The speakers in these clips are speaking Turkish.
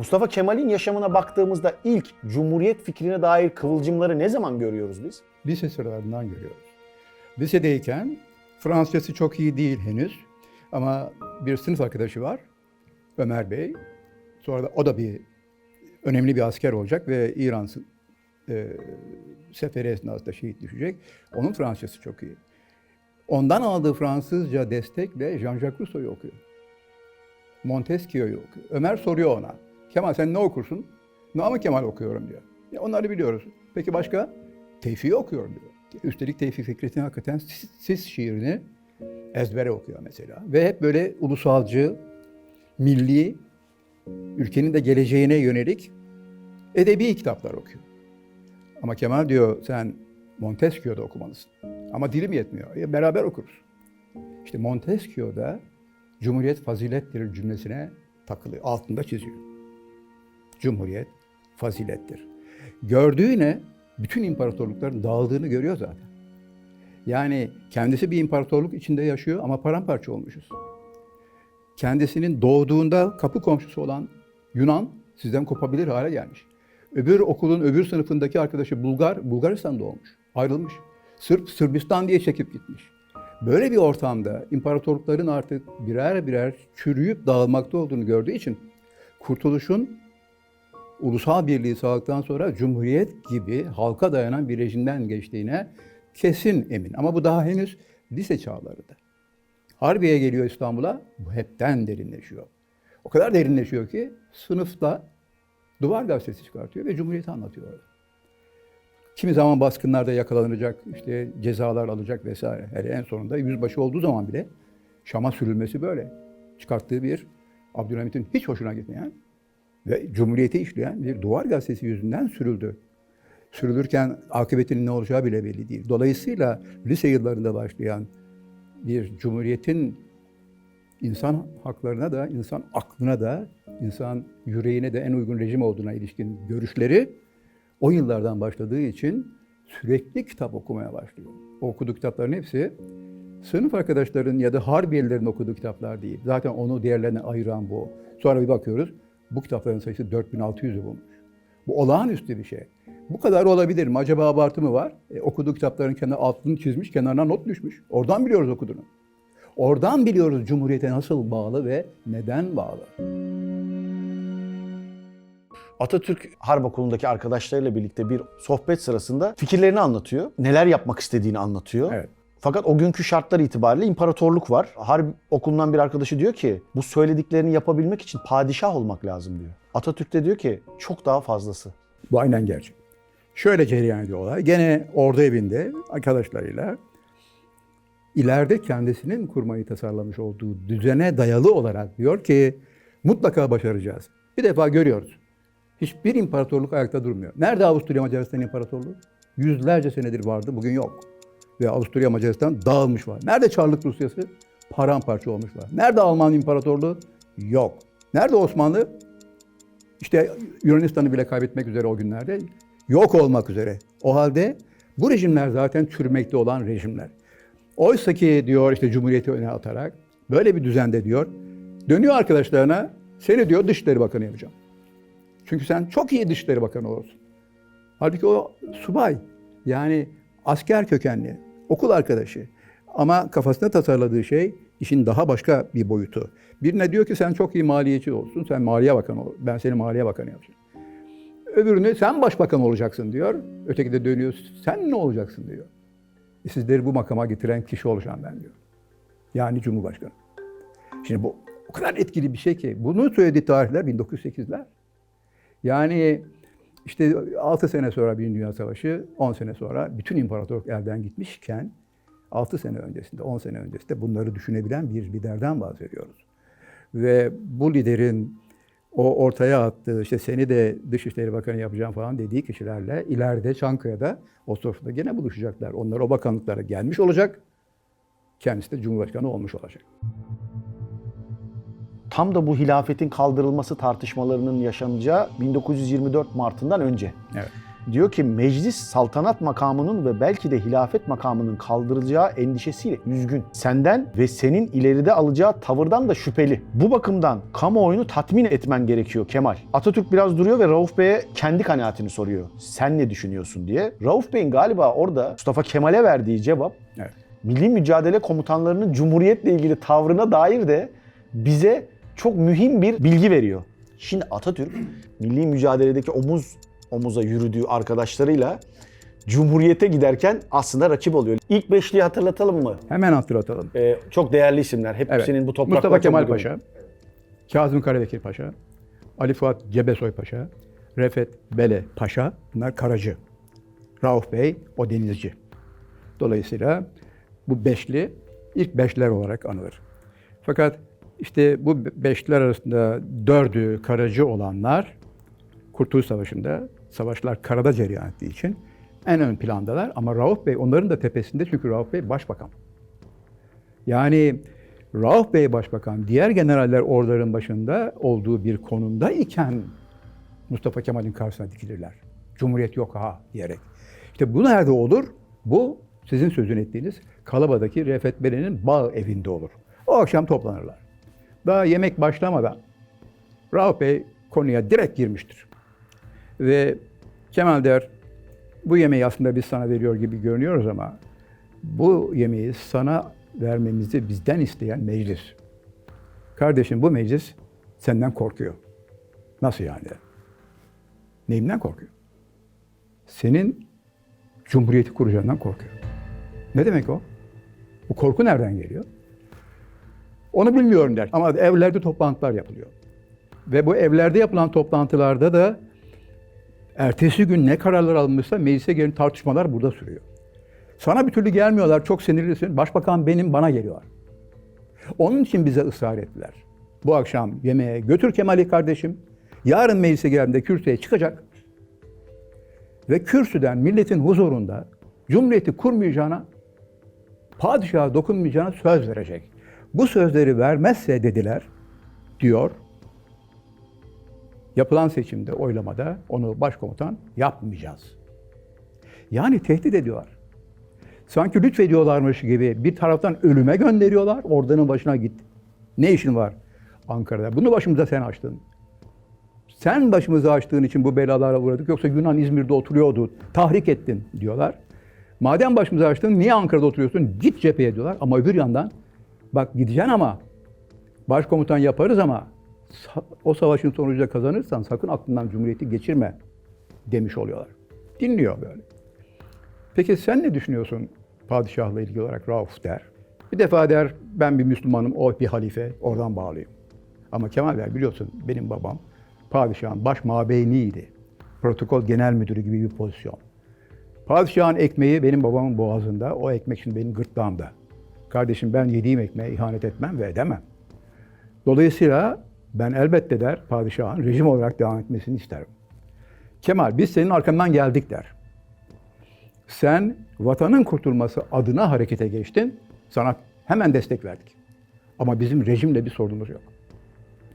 Mustafa Kemal'in yaşamına baktığımızda ilk Cumhuriyet fikrine dair kıvılcımları ne zaman görüyoruz biz? Lise sıralarından görüyoruz. Lisedeyken Fransızcası çok iyi değil henüz. Ama bir sınıf arkadaşı var. Ömer Bey. Sonra da o da bir önemli bir asker olacak ve İran e, seferi esnasında şehit düşecek. Onun Fransızcası çok iyi. Ondan aldığı Fransızca destekle Jean-Jacques Rousseau'yu okuyor. Montesquieu'yu okuyor. Ömer soruyor ona. Kemal sen ne okursun? Namık Kemal okuyorum diyor. Ya onları biliyoruz. Peki başka? Tevfik'i okuyorum diyor. Üstelik Tevfik Fikret'in hakikaten Sis, Sis şiirini ezbere okuyor mesela. Ve hep böyle ulusalcı, milli, ülkenin de geleceğine yönelik edebi kitaplar okuyor. Ama Kemal diyor sen Montesquieu'da okumalısın. Ama dilim yetmiyor. Ya beraber okuruz. İşte Montesquieu'da Cumhuriyet fazilettir cümlesine takılıyor. Altında çiziyor. Cumhuriyet fazilettir. Gördüğü ne? Bütün imparatorlukların dağıldığını görüyor zaten. Yani kendisi bir imparatorluk içinde yaşıyor ama paramparça olmuşuz. Kendisinin doğduğunda kapı komşusu olan Yunan sizden kopabilir hale gelmiş. Öbür okulun öbür sınıfındaki arkadaşı Bulgar, Bulgaristan doğmuş. Ayrılmış. Sırp, Sırbistan diye çekip gitmiş. Böyle bir ortamda imparatorlukların artık birer birer çürüyüp dağılmakta olduğunu gördüğü için kurtuluşun ulusal birliği sağladıktan sonra cumhuriyet gibi halka dayanan bir rejimden geçtiğine kesin emin. Ama bu daha henüz lise çağlarında. Harbiye geliyor İstanbul'a, bu hepten derinleşiyor. O kadar derinleşiyor ki sınıfta duvar gazetesi çıkartıyor ve Cumhuriyeti anlatıyor orada. Kimi zaman baskınlarda yakalanacak, işte cezalar alacak vesaire. Hele en sonunda yüzbaşı olduğu zaman bile Şam'a sürülmesi böyle. Çıkarttığı bir Abdülhamit'in hiç hoşuna gitmeyen ve Cumhuriyeti işleyen bir duvar gazetesi yüzünden sürüldü. Sürülürken akıbetinin ne olacağı bile belli değil. Dolayısıyla lise yıllarında başlayan bir cumhuriyetin insan haklarına da, insan aklına da, insan yüreğine de en uygun rejim olduğuna ilişkin görüşleri o yıllardan başladığı için sürekli kitap okumaya başlıyor. O okuduğu kitapların hepsi sınıf arkadaşların ya da harbiyelilerin okuduğu kitaplar değil. Zaten onu diğerlerine ayıran bu. Sonra bir bakıyoruz, bu kitapların sayısı 4600'ü bulmuş. Bu olağanüstü bir şey. Bu kadar olabilir mi? Acaba abartı mı var? E, okuduğu kitapların kendi altını çizmiş, kenarına not düşmüş. Oradan biliyoruz okuduğunu. Oradan biliyoruz Cumhuriyete nasıl bağlı ve neden bağlı. Atatürk Harp Okulu'ndaki arkadaşlarıyla birlikte bir sohbet sırasında fikirlerini anlatıyor. Neler yapmak istediğini anlatıyor. Evet. Fakat o günkü şartlar itibariyle imparatorluk var. Harp okulundan bir arkadaşı diyor ki bu söylediklerini yapabilmek için padişah olmak lazım diyor. Atatürk de diyor ki çok daha fazlası. Bu aynen gerçek. Şöyle cereyan ediyor olay. Gene ordu evinde arkadaşlarıyla ileride kendisinin kurmayı tasarlamış olduğu düzene dayalı olarak diyor ki mutlaka başaracağız. Bir defa görüyoruz. Hiçbir imparatorluk ayakta durmuyor. Nerede Avusturya Macaristan İmparatorluğu? Yüzlerce senedir vardı, bugün yok. Ve Avusturya Macaristan dağılmış var. Nerede Çarlık Rusyası? Paramparça olmuş var. Nerede Alman İmparatorluğu? Yok. Nerede Osmanlı? İşte Yunanistan'ı bile kaybetmek üzere o günlerde yok olmak üzere. O halde bu rejimler zaten çürümekte olan rejimler. Oysa ki diyor işte Cumhuriyeti öne atarak böyle bir düzende diyor dönüyor arkadaşlarına seni diyor Dışişleri Bakanı yapacağım. Çünkü sen çok iyi Dışişleri Bakanı olursun. Halbuki o subay yani asker kökenli, okul arkadaşı. Ama kafasında tasarladığı şey işin daha başka bir boyutu. Birine diyor ki sen çok iyi maliyeci olsun, sen maliye bakanı ol, ben seni maliye bakanı yapacağım. Öbürüne sen başbakan olacaksın diyor. Öteki de dönüyor, sen ne olacaksın diyor. E sizleri bu makama getiren kişi olacağım ben diyor. Yani Cumhurbaşkanı. Şimdi bu o kadar etkili bir şey ki. Bunu söylediği tarihler 1908'ler. Yani işte 6 sene sonra bir Dünya Savaşı, 10 sene sonra bütün imparatorluk elden gitmişken 6 sene öncesinde, 10 sene öncesinde bunları düşünebilen bir liderden bahsediyoruz. Ve bu liderin o ortaya attığı işte seni de Dışişleri Bakanı yapacağım falan dediği kişilerle ileride Çankaya'da o sofrada gene buluşacaklar. Onlar o bakanlıklara gelmiş olacak. Kendisi de Cumhurbaşkanı olmuş olacak. Tam da bu hilafetin kaldırılması tartışmalarının yaşanacağı 1924 Mart'ından önce. Evet. Diyor ki meclis saltanat makamının ve belki de hilafet makamının kaldırılacağı endişesiyle üzgün. Senden ve senin ileride alacağı tavırdan da şüpheli. Bu bakımdan kamuoyunu tatmin etmen gerekiyor Kemal. Atatürk biraz duruyor ve Rauf Bey'e kendi kanaatini soruyor. Sen ne düşünüyorsun diye. Rauf Bey'in galiba orada Mustafa Kemal'e verdiği cevap Evet. Milli Mücadele Komutanlarının Cumhuriyet'le ilgili tavrına dair de bize çok mühim bir bilgi veriyor. Şimdi Atatürk milli mücadeledeki omuz omuza yürüdüğü arkadaşlarıyla Cumhuriyet'e giderken aslında rakip oluyor. İlk beşliği hatırlatalım mı? Hemen hatırlatalım. Ee, çok değerli isimler. Hep Evet. bu topraklar Mustafa Kemal uygun. Paşa, Kazım Karabekir Paşa, Ali Fuat Cebesoy Paşa, Refet Bele Paşa, bunlar karacı. Rauf Bey o denizci. Dolayısıyla bu beşli ilk beşler olarak anılır. Fakat işte bu beşler arasında dördü karacı olanlar Kurtuluş Savaşı'nda savaşlar karada cereyan ettiği için en ön plandalar ama Rauf Bey onların da tepesinde çünkü Rauf Bey başbakan. Yani Rauf Bey Başbakan, diğer generaller orduların başında olduğu bir konumda iken Mustafa Kemal'in karşısına dikilirler. Cumhuriyet yok ha diyerek. İşte bu nerede olur? Bu sizin sözünü ettiğiniz Kalaba'daki Refet Bele'nin bağ evinde olur. O akşam toplanırlar. Daha yemek başlamadan Rauf Bey konuya direkt girmiştir. Ve Kemal der, bu yemeği aslında biz sana veriyor gibi görünüyoruz ama bu yemeği sana vermemizi bizden isteyen meclis. Kardeşim bu meclis senden korkuyor. Nasıl yani? Neyimden korkuyor? Senin cumhuriyeti kuracağından korkuyor. Ne demek o? Bu korku nereden geliyor? Onu bilmiyorum der. Ama evlerde toplantılar yapılıyor. Ve bu evlerde yapılan toplantılarda da ertesi gün ne kararlar alınmışsa meclise gelin tartışmalar burada sürüyor. Sana bir türlü gelmiyorlar, çok sinirlisin. Başbakan benim, bana geliyorlar. Onun için bize ısrar ettiler. Bu akşam yemeğe götür Kemal'i kardeşim. Yarın meclise geldiğinde kürsüye çıkacak. Ve kürsüden milletin huzurunda cumhuriyeti kurmayacağına, padişaha dokunmayacağına söz verecek. Bu sözleri vermezse dediler, diyor, yapılan seçimde, oylamada onu başkomutan yapmayacağız. Yani tehdit ediyorlar. Sanki lütfediyorlarmış gibi bir taraftan ölüme gönderiyorlar. Ordunun başına git. Ne işin var Ankara'da? Bunu başımıza sen açtın. Sen başımıza açtığın için bu belalara uğradık. Yoksa Yunan İzmir'de oturuyordu. Tahrik ettin diyorlar. Madem başımıza açtın niye Ankara'da oturuyorsun? Git cepheye diyorlar. Ama öbür yandan bak gideceksin ama başkomutan yaparız ama o savaşın sonucunda kazanırsan sakın aklından Cumhuriyeti geçirme demiş oluyorlar. Dinliyor böyle. Peki sen ne düşünüyorsun padişahla ilgili olarak Rauf der. Bir defa der ben bir Müslümanım, o bir halife, oradan bağlıyım. Ama Kemal der biliyorsun benim babam padişahın baş mabeyniğiydi. Protokol genel müdürü gibi bir pozisyon. Padişahın ekmeği benim babamın boğazında, o ekmek şimdi benim gırtlağımda. Kardeşim ben yediğim ekmeğe ihanet etmem ve edemem. Dolayısıyla ben elbette der padişahın rejim olarak devam etmesini isterim. Kemal biz senin arkandan geldik der. Sen vatanın kurtulması adına harekete geçtin. Sana hemen destek verdik. Ama bizim rejimle bir sorunumuz yok.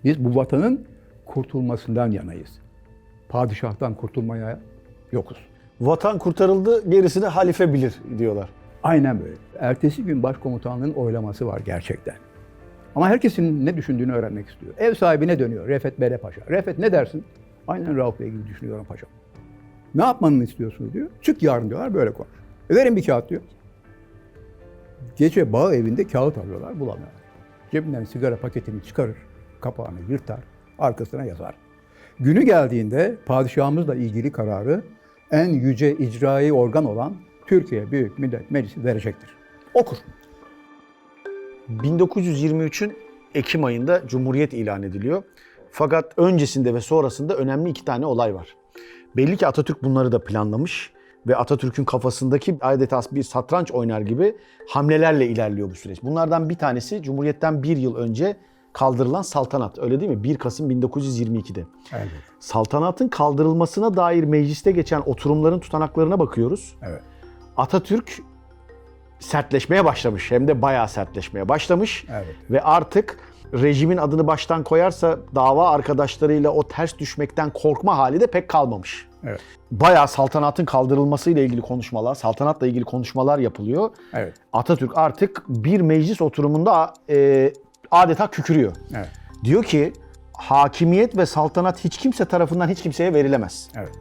Biz bu vatanın kurtulmasından yanayız. Padişahtan kurtulmaya yokuz. Vatan kurtarıldı, gerisini halife bilir diyorlar. Aynen böyle. Ertesi gün başkomutanlığın oylaması var gerçekten. Ama herkesin ne düşündüğünü öğrenmek istiyor. Ev sahibine dönüyor Refet Bere Paşa. Refet ne dersin? Aynen Rauf Bey gibi düşünüyorum paşam. Ne yapmanı istiyorsunuz diyor. Çık yarın diyorlar böyle konuş. E verin bir kağıt diyor. Gece bağ evinde kağıt arıyorlar bulamıyorlar. Cebinden sigara paketini çıkarır, kapağını yırtar, arkasına yazar. Günü geldiğinde padişahımızla ilgili kararı en yüce icraî organ olan Türkiye Büyük Millet Meclisi verecektir. Okur. 1923'ün Ekim ayında Cumhuriyet ilan ediliyor. Fakat öncesinde ve sonrasında önemli iki tane olay var. Belli ki Atatürk bunları da planlamış ve Atatürk'ün kafasındaki adeta bir satranç oynar gibi hamlelerle ilerliyor bu süreç. Bunlardan bir tanesi Cumhuriyet'ten bir yıl önce kaldırılan saltanat. Öyle değil mi? 1 Kasım 1922'de. Evet. Saltanatın kaldırılmasına dair mecliste geçen oturumların tutanaklarına bakıyoruz. Evet. Atatürk sertleşmeye başlamış. Hem de bayağı sertleşmeye başlamış. Evet. Ve artık rejimin adını baştan koyarsa dava arkadaşlarıyla o ters düşmekten korkma hali de pek kalmamış. Evet. Bayağı saltanatın kaldırılmasıyla ilgili konuşmalar, saltanatla ilgili konuşmalar yapılıyor. Evet. Atatürk artık bir meclis oturumunda e, adeta kükürüyor. Evet. Diyor ki hakimiyet ve saltanat hiç kimse tarafından hiç kimseye verilemez. Evet.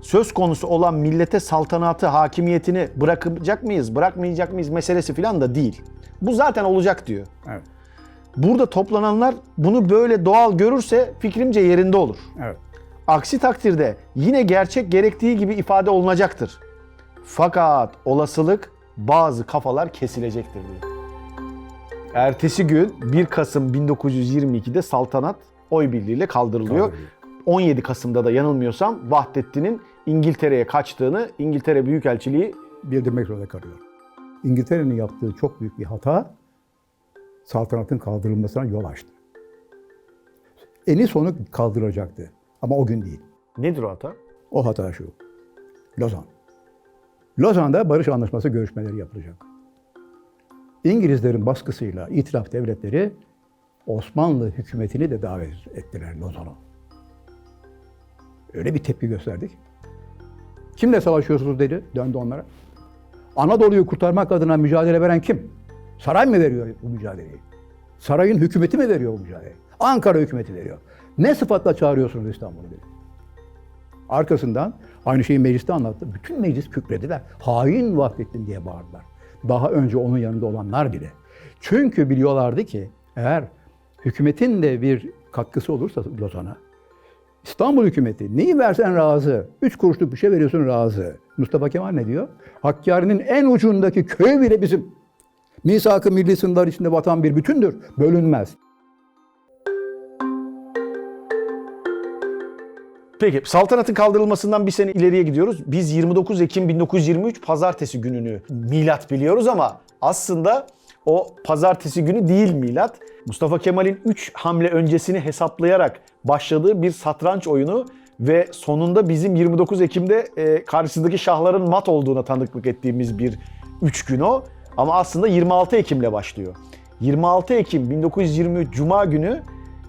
Söz konusu olan millete saltanatı, hakimiyetini bırakacak mıyız, bırakmayacak mıyız meselesi falan da değil. Bu zaten olacak diyor. Evet. Burada toplananlar bunu böyle doğal görürse fikrimce yerinde olur. Evet. Aksi takdirde yine gerçek gerektiği gibi ifade olunacaktır. Fakat olasılık bazı kafalar kesilecektir diyor. Ertesi gün 1 Kasım 1922'de saltanat oy birliğiyle kaldırılıyor. Kaldırılıyor. 17 Kasım'da da yanılmıyorsam Vahdettin'in İngiltere'ye kaçtığını İngiltere Büyükelçiliği bildirmek zorunda kalıyor. İngiltere'nin yaptığı çok büyük bir hata saltanatın kaldırılmasına yol açtı. Eni sonu kaldıracaktı. Ama o gün değil. nedir o hata? O hata şu. Lozan. Lozan'da barış anlaşması görüşmeleri yapılacak. İngilizlerin baskısıyla itilaf devletleri Osmanlı hükümetini de davet ettiler Lozan'a. Öyle bir tepki gösterdik. Kimle savaşıyorsunuz dedi, döndü onlara. Anadolu'yu kurtarmak adına mücadele veren kim? Saray mı veriyor bu mücadeleyi? Sarayın hükümeti mi veriyor bu mücadeleyi? Ankara hükümeti veriyor. Ne sıfatla çağırıyorsunuz İstanbul'u dedi. Arkasından aynı şeyi mecliste anlattı. Bütün meclis kükrediler. Hain Vahdettin diye bağırdılar. Daha önce onun yanında olanlar bile. Çünkü biliyorlardı ki eğer hükümetin de bir katkısı olursa Lozan'a, İstanbul hükümeti neyi versen razı. Üç kuruşluk bir şey veriyorsun razı. Mustafa Kemal ne diyor? Hakkari'nin en ucundaki köy bile bizim. Misak-ı milli sınırlar içinde vatan bir bütündür. Bölünmez. Peki saltanatın kaldırılmasından bir sene ileriye gidiyoruz. Biz 29 Ekim 1923 pazartesi gününü milat biliyoruz ama aslında o pazartesi günü değil milat. Mustafa Kemal'in 3 hamle öncesini hesaplayarak başladığı bir satranç oyunu ve sonunda bizim 29 Ekim'de e, karşısındaki şahların mat olduğuna tanıklık ettiğimiz bir 3 gün o. Ama aslında 26 Ekim'le başlıyor. 26 Ekim 1923 Cuma günü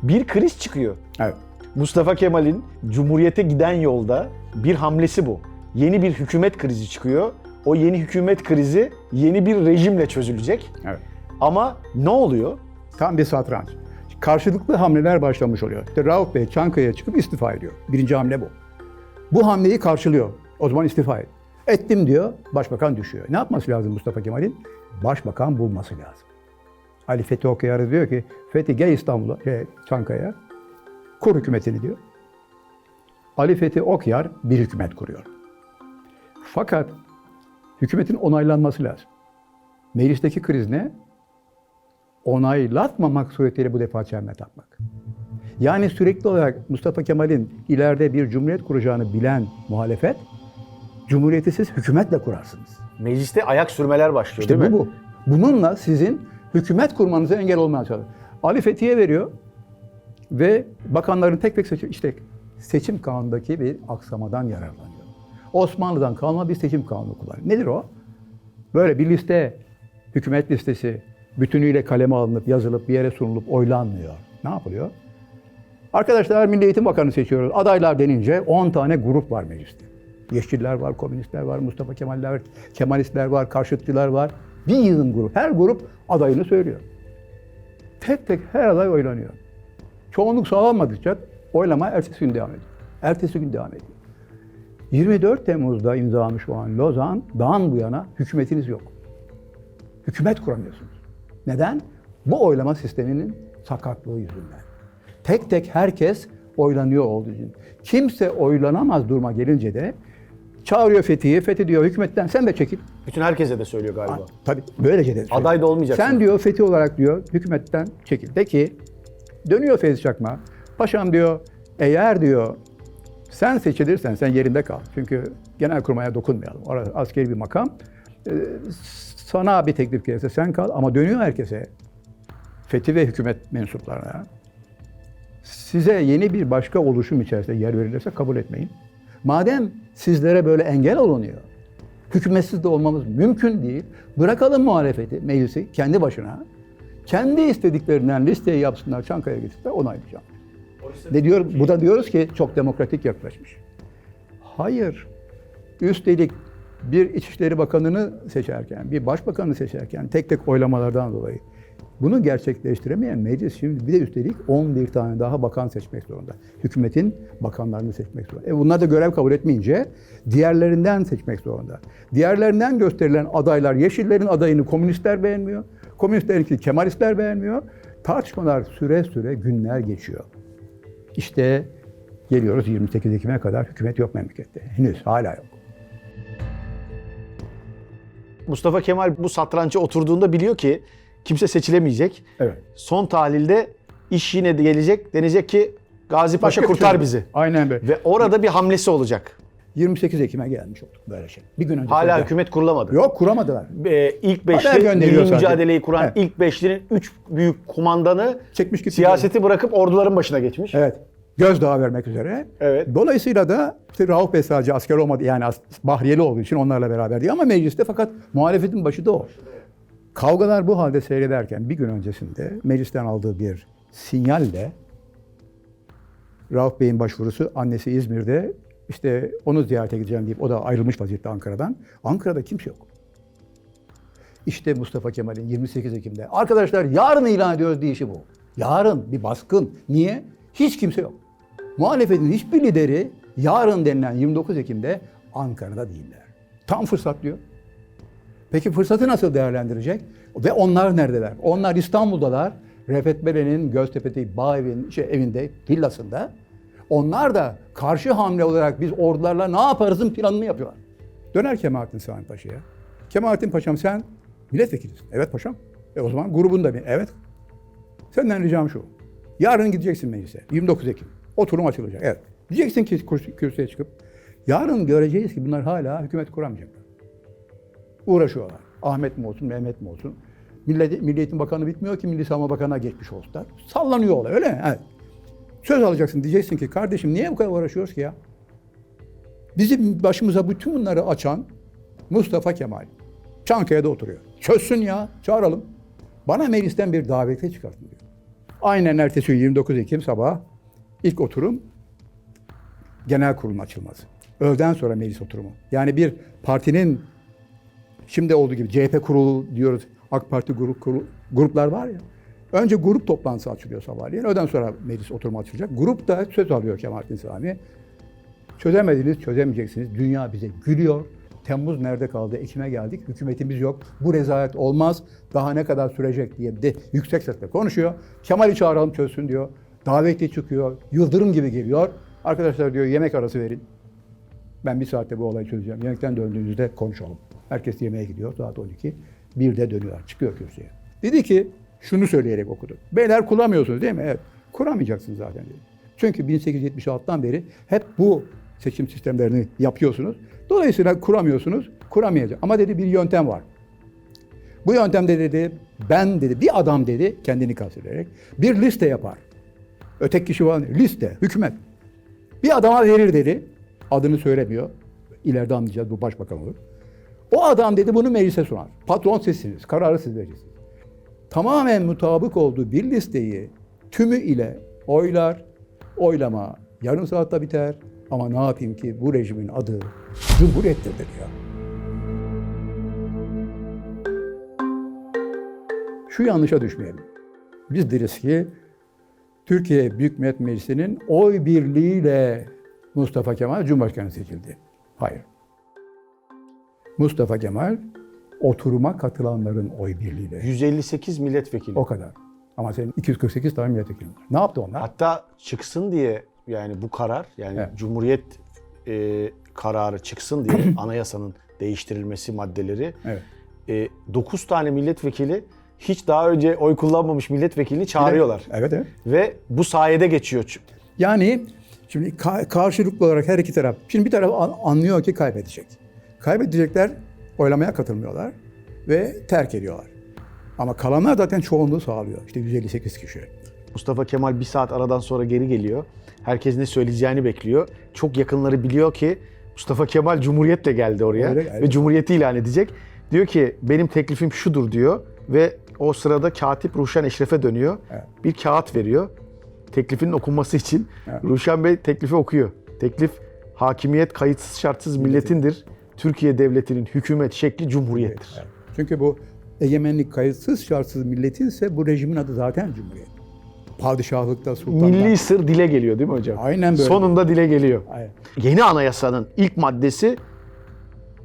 bir kriz çıkıyor. Evet. Mustafa Kemal'in Cumhuriyete giden yolda bir hamlesi bu. Yeni bir hükümet krizi çıkıyor. O yeni hükümet krizi yeni bir rejimle çözülecek. Evet. Ama ne oluyor? Tam bir satranç. Karşılıklı hamleler başlamış oluyor. İşte Rauf Bey Çankaya'ya çıkıp istifa ediyor. Birinci hamle bu. Bu hamleyi karşılıyor. O zaman istifa et. Ettim diyor, başbakan düşüyor. Ne yapması lazım Mustafa Kemal'in? Başbakan bulması lazım. Ali Fethi Okuyarı diyor ki, Fethi gel İstanbul'a, şey, Çankaya'ya, kur hükümetini diyor. Ali Fethi Okyar bir hükümet kuruyor. Fakat hükümetin onaylanması lazım. Meclisteki kriz ne? Onaylatmamak suretiyle bu defa çelme takmak. Yani sürekli olarak Mustafa Kemal'in ileride bir cumhuriyet kuracağını bilen muhalefet, cumhuriyeti siz hükümetle kurarsınız. Mecliste ayak sürmeler başlıyor İşte değil bu mi? bu. Bununla sizin hükümet kurmanıza engel olmaya çalışıyor. Ali Fethi'ye veriyor ve bakanların tek tek seçim, işte seçim kanundaki bir aksamadan yararlanıyor. Osmanlı'dan kalma bir seçim kanunu kullanıyor. Nedir o? Böyle bir liste, hükümet listesi bütünüyle kaleme alınıp, yazılıp, bir yere sunulup oylanmıyor. Ne yapılıyor? Arkadaşlar Milli Eğitim Bakanı seçiyoruz. Adaylar denince 10 tane grup var mecliste. Yeşiller var, komünistler var, Mustafa Kemaller var, Kemalistler var, karşıtçılar var. Bir yığın grup. Her grup adayını söylüyor. Tek tek her aday oylanıyor. Çoğunluk sağlanmadıkça oylama ertesi gün devam ediyor. Ertesi gün devam ediyor. 24 Temmuz'da imzalamış olan Lozan'dan bu yana hükümetiniz yok. Hükümet kuramıyorsunuz. Neden? Bu oylama sisteminin sakatlığı yüzünden. Tek tek herkes oylanıyor olduğu için. Kimse oylanamaz duruma gelince de çağırıyor Fethi'yi. Fethi diyor hükümetten sen de çekil. Bütün herkese de söylüyor galiba. Tabii böylece de. söylüyor. Aday da olmayacaksın. Sen diyor Fethi olarak diyor hükümetten çekil. Peki dönüyor Fevzi Çakma. Paşam diyor eğer diyor sen seçilirsen sen yerinde kal. Çünkü genel kurmaya dokunmayalım. Orası askeri bir makam. Ee, sana bir teklif gelirse sen kal ama dönüyor herkese. Fethi ve hükümet mensuplarına. Size yeni bir başka oluşum içerisinde yer verilirse kabul etmeyin. Madem sizlere böyle engel olunuyor, hükümetsiz de olmamız mümkün değil. Bırakalım muhalefeti, meclisi kendi başına. Kendi istediklerinden listeyi yapsınlar, Çankaya getirsinler, onaylayacağım. Ne diyor? Bu da diyoruz ki çok demokratik yaklaşmış. Hayır. Üstelik bir İçişleri Bakanı'nı seçerken, bir başbakanı seçerken tek tek oylamalardan dolayı bunu gerçekleştiremeyen meclis şimdi bir de üstelik 11 tane daha bakan seçmek zorunda. Hükümetin bakanlarını seçmek zorunda. E bunlar da görev kabul etmeyince diğerlerinden seçmek zorunda. Diğerlerinden gösterilen adaylar, Yeşillerin adayını komünistler beğenmiyor. Komünistlerinki Kemalistler beğenmiyor. Tartışmalar süre süre günler geçiyor. İşte geliyoruz 28 Ekim'e kadar hükümet yok memlekette. Henüz hala yok. Mustafa Kemal bu satrança oturduğunda biliyor ki kimse seçilemeyecek. Evet. Son tahlilde iş yine de gelecek. Denecek ki Gazi Paşa Başka kurtar şey- bizi. Aynen böyle. Ve orada bir hamlesi olacak. 28 Ekim'e gelmiş olduk böyle şey. Bir gün önce. Hala kurdu. hükumet kurulamadı. Yok kuramadılar. Ee, ilk Haber beşli gönderiyor milli sadece. mücadeleyi kuran Evet. ilk beşlinin üç büyük kumandanı Çekmiş gitmiş. siyaseti bırakıp orduların başına geçmiş. Evet. Gözdağı vermek üzere. Evet. Dolayısıyla da işte Rauf Bey sadece asker olmadı yani Bahriyeli olduğu için onlarla beraberdi ama mecliste fakat muhalefetin başı da o. Kavgalar bu halde seyrederken bir gün öncesinde meclisten aldığı bir sinyalle Rauf Bey'in başvurusu annesi İzmir'de işte onu ziyarete gideceğim deyip o da ayrılmış vaziyette Ankara'dan. Ankara'da kimse yok. İşte Mustafa Kemal'in 28 Ekim'de. Arkadaşlar yarın ilan ediyoruz deyişi bu. Yarın bir baskın. Niye? Hiç kimse yok. Muhalefetin hiçbir lideri yarın denilen 29 Ekim'de Ankara'da değiller. Tam fırsat diyor. Peki fırsatı nasıl değerlendirecek? Ve onlar neredeler? Onlar İstanbul'dalar. Refet Belen'in Göztepe'deki bağ evin, şey, evinde, villasında. Onlar da karşı hamle olarak biz ordularla ne yaparızın planını yapıyorlar. Döner Kemalettin Sami Paşa'ya. Kemalettin Paşam sen milletvekilisin. Evet paşam. E o zaman grubun da bir. Evet. Senden ricam şu. Yarın gideceksin meclise. 29 Ekim. Oturum açılacak. Evet. Diyeceksin ki kürs- kürsüye çıkıp yarın göreceğiz ki bunlar hala hükümet kuramayacaklar. Uğraşıyorlar. Ahmet mi olsun, Mehmet mi olsun. Millet, Milli Eğitim Bakanı bitmiyor ki Milli Savunma Bakanı'na geçmiş olsunlar. Sallanıyor olay öyle mi? Evet. Söz alacaksın diyeceksin ki kardeşim niye bu kadar uğraşıyoruz ki ya? Bizim başımıza bütün bunları açan Mustafa Kemal. Çankaya'da oturuyor. Çözsün ya, çağıralım. Bana meclisten bir davete çıkartın diyor. Aynen ertesi gün 29 Ekim sabah ilk oturum genel kurulun açılması. Öğleden sonra meclis oturumu. Yani bir partinin şimdi olduğu gibi CHP kurulu diyoruz. AK Parti grup, kurulu- gruplar var ya. Önce grup toplantısı açılıyor sabahleyin. Öğleden sonra meclis oturumu açılacak. Grup da söz alıyor Kemalettin Sami. Çözemediniz, çözemeyeceksiniz. Dünya bize gülüyor. Temmuz nerede kaldı? Ekim'e geldik. Hükümetimiz yok. Bu rezalet olmaz. Daha ne kadar sürecek diye de yüksek sesle konuşuyor. Kemal'i çağıralım çözsün diyor. Davetli çıkıyor. Yıldırım gibi geliyor. Arkadaşlar diyor yemek arası verin. Ben bir saatte bu olayı çözeceğim. Yemekten döndüğünüzde konuşalım. Herkes yemeğe gidiyor. Saat 12. Bir de dönüyorlar. Çıkıyor kürsüye. Dedi ki şunu söyleyerek okudu. Beyler kuramıyorsunuz değil mi? Evet. Kuramayacaksınız zaten dedi. Çünkü 1876'dan beri hep bu seçim sistemlerini yapıyorsunuz. Dolayısıyla kuramıyorsunuz. Kuramayacak. Ama dedi bir yöntem var. Bu yöntemde dedi ben dedi bir adam dedi kendini kastederek bir liste yapar. Öteki kişi var liste hükümet. Bir adama verir dedi. Adını söylemiyor. İleride anlayacağız bu başbakan olur. O adam dedi bunu meclise sunar. Patron sizsiniz. Kararı siz vereceksiniz. Tamamen mutabık olduğu bir listeyi tümü ile oylar. Oylama yarım saatte biter. Ama ne yapayım ki bu rejimin adı Cumhuriyettir ya. Şu yanlışa düşmeyelim. Biz deriz ki Türkiye Büyük Millet Meclisi'nin oy birliğiyle Mustafa Kemal Cumhurbaşkanı seçildi. Hayır. Mustafa Kemal oturuma katılanların oy birliğiyle. 158 milletvekili. O kadar. Ama senin 248 tane milletvekili var. Ne yaptı onlar? Hatta çıksın diye yani bu karar yani Evet. Cumhuriyet e, kararı çıksın diye anayasanın değiştirilmesi maddeleri Evet. e, 9 tane milletvekili hiç daha önce oy kullanmamış milletvekilini çağırıyorlar. Evet evet. Ve bu sayede geçiyor. Yani şimdi ka- karşılıklı olarak her iki taraf. Şimdi bir taraf an- anlıyor ki kaybedecek. Kaybedecekler oylamaya katılmıyorlar ve terk ediyorlar. Ama kalanlar zaten çoğunluğu sağlıyor. İşte 158 kişi. Mustafa Kemal bir saat aradan sonra geri geliyor. Herkes ne söyleyeceğini bekliyor. Çok yakınları biliyor ki Mustafa Kemal Cumhuriyet'le geldi oraya Öyle, ve evet. Cumhuriyeti ilan edecek. Diyor ki benim teklifim şudur diyor ve o sırada katip Ruşen Eşref'e dönüyor. Evet. Bir kağıt veriyor teklifinin okunması için. Evet. Ruşen Bey teklifi okuyor. Teklif Hakimiyet kayıtsız şartsız milletindir. Türkiye devletinin hükümet şekli cumhuriyettir. Evet. Çünkü bu egemenlik kayıtsız şartsız milletinse bu rejimin adı zaten cumhuriyet. Padişahlıkta, sultanlıkta. Milli sır dile geliyor değil mi hocam? Aynen böyle. Sonunda dile geliyor. Aynen. Yeni anayasanın ilk maddesi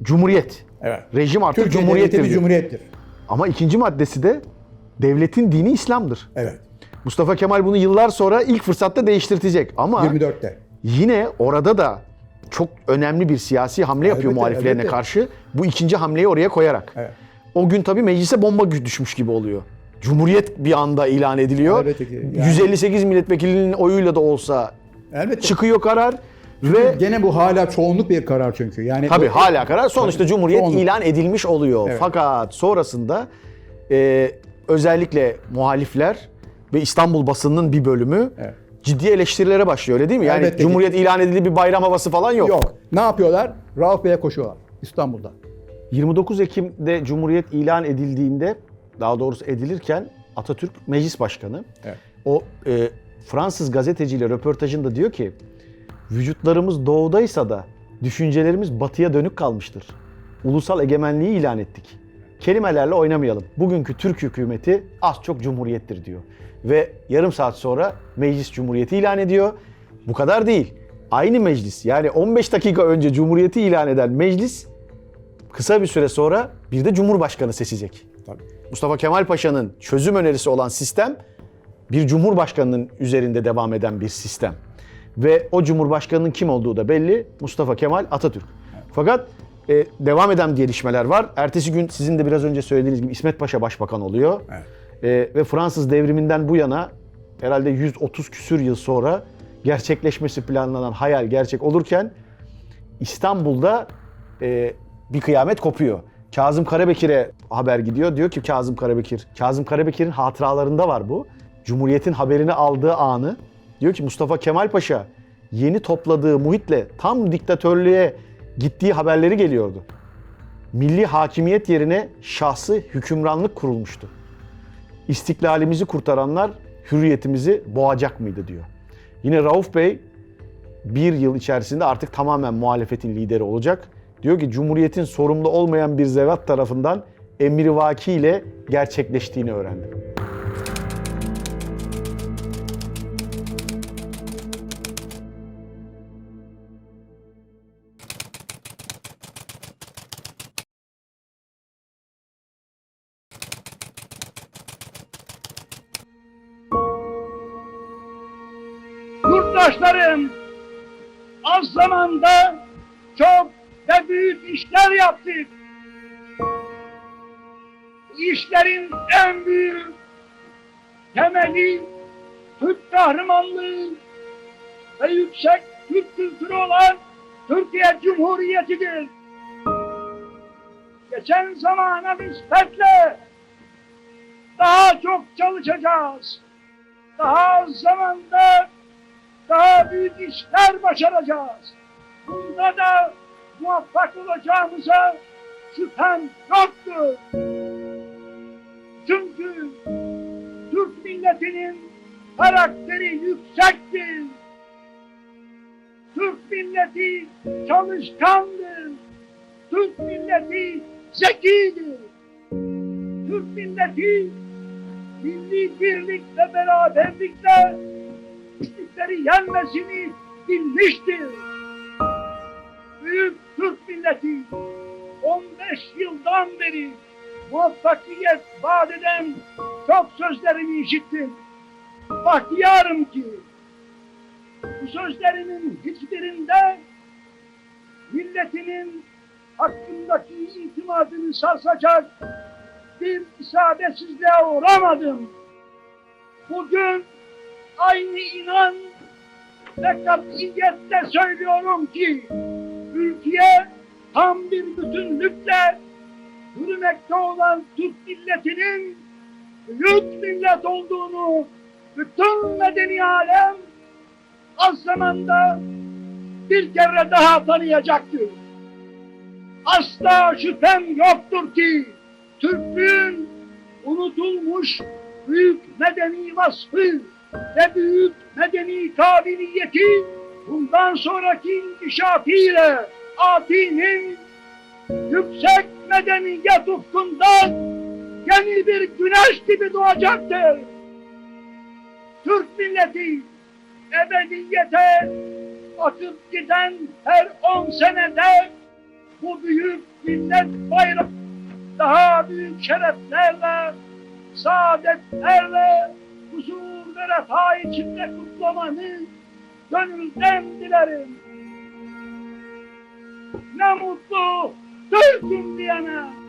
Cumhuriyet. Evet. Rejim artık Türkiye cumhuriyettir devleti bir cumhuriyettir. Ama ikinci maddesi de devletin dini İslam'dır. Evet. Mustafa Kemal bunu yıllar sonra ilk fırsatta değiştirtecek. Ama 24'te. yine orada da çok önemli bir siyasi hamle yapıyor Elbette, muhaliflerine elbette. karşı. Bu ikinci hamleyi oraya koyarak. Evet. O gün tabii meclise bomba düşmüş gibi oluyor. Cumhuriyet bir anda ilan ediliyor. Elbette ki. Yani- 158 milletvekilinin oyuyla da olsa Elbette. çıkıyor karar ve Gene bu hala çoğunluk bir karar çünkü. Yani tabii bu- hala karar sonuçta Tabii, Cumhuriyet çoğunluk. ilan edilmiş oluyor. Evet. Fakat sonrasında e, özellikle muhalifler ve İstanbul basınının bir bölümü Evet. ciddi eleştirilere başlıyor öyle değil mi? Yani Elbette ki. Cumhuriyet ilan edildi bir bayram havası falan yok. Yok. Ne yapıyorlar? Rauf Bey'e koşuyorlar İstanbul'da. 29 Ekim'de Cumhuriyet ilan edildiğinde daha doğrusu edilirken Atatürk meclis başkanı Evet. o e, Fransız gazeteciyle röportajında diyor ki vücutlarımız doğudaysa da düşüncelerimiz batıya dönük kalmıştır. Ulusal egemenliği ilan ettik. Kelimelerle oynamayalım. Bugünkü Türk hükümeti az çok cumhuriyettir diyor. Ve yarım saat sonra meclis cumhuriyeti ilan ediyor. Bu kadar değil. Aynı meclis yani 15 dakika önce cumhuriyeti ilan eden meclis kısa bir süre sonra bir de cumhurbaşkanı seçecek. Tabii. Mustafa Kemal Paşa'nın çözüm önerisi olan sistem bir cumhurbaşkanının üzerinde devam eden bir sistem. Ve o cumhurbaşkanının kim olduğu da belli. Mustafa Kemal Atatürk. Fakat e, devam eden gelişmeler var. Ertesi gün sizin de biraz önce söylediğiniz gibi İsmet Paşa başbakan oluyor. Evet. E, ve Fransız devriminden bu yana herhalde 130 küsür yıl sonra gerçekleşmesi planlanan hayal gerçek olurken İstanbul'da e, bir kıyamet kopuyor. Kazım Karabekir'e haber gidiyor. Diyor ki Kazım Karabekir, Kazım Karabekir'in hatıralarında var bu. Cumhuriyet'in haberini aldığı anı. Diyor ki Mustafa Kemal Paşa yeni topladığı muhitle tam diktatörlüğe gittiği haberleri geliyordu. Milli hakimiyet yerine şahsı hükümranlık kurulmuştu. İstiklalimizi kurtaranlar hürriyetimizi boğacak mıydı diyor. Yine Rauf Bey bir yıl içerisinde artık tamamen muhalefetin lideri olacak. Diyor ki Cumhuriyet'in sorumlu olmayan bir zevat tarafından emrivaki ile gerçekleştiğini öğrendim. Bu işlerin en büyük temeli Türk kahramanlığı ve yüksek Türk kültürü olan Türkiye Cumhuriyeti'dir. Geçen zamana nispetle daha çok çalışacağız. Daha az zamanda daha büyük işler başaracağız. Bunda da muvaffak olacağımıza şüphem yoktur. Çünkü Türk milletinin karakteri yüksektir. Türk milleti çalışkandır. Türk milleti zekidir. Türk milleti milli birlik ve beraberlikle güçlükleri yenmesini bilmiştir. Büyük Türk milleti 15 yıldan beri muvaffakiyet vaat eden çok sözlerini işittim. Bahtiyarım ki bu sözlerimin hiçbirinde milletinin hakkındaki itimadını sarsacak bir isabetsizliğe uğramadım. Bugün aynı inan ve katiyetle söylüyorum ki ülkeye tam bir bütünlükle yürümekte olan Türk milletinin büyük millet olduğunu bütün medeni alem az zamanda bir kere daha tanıyacaktır. Asla şüphem yoktur ki Türklüğün unutulmuş büyük medeni vasfı ve büyük medeni kabiliyeti bundan sonraki inkişafıyla Ati'nin yüksek medeniyet ufkundan yeni bir güneş gibi doğacaktır. Türk milleti ebediyete akıp giden her on senede bu büyük millet bayrağı daha büyük şereflerle, saadetlerle, huzur ve refah içinde kutlamanı gönülden dilerim. Ne mutlu Türk'üm diyene.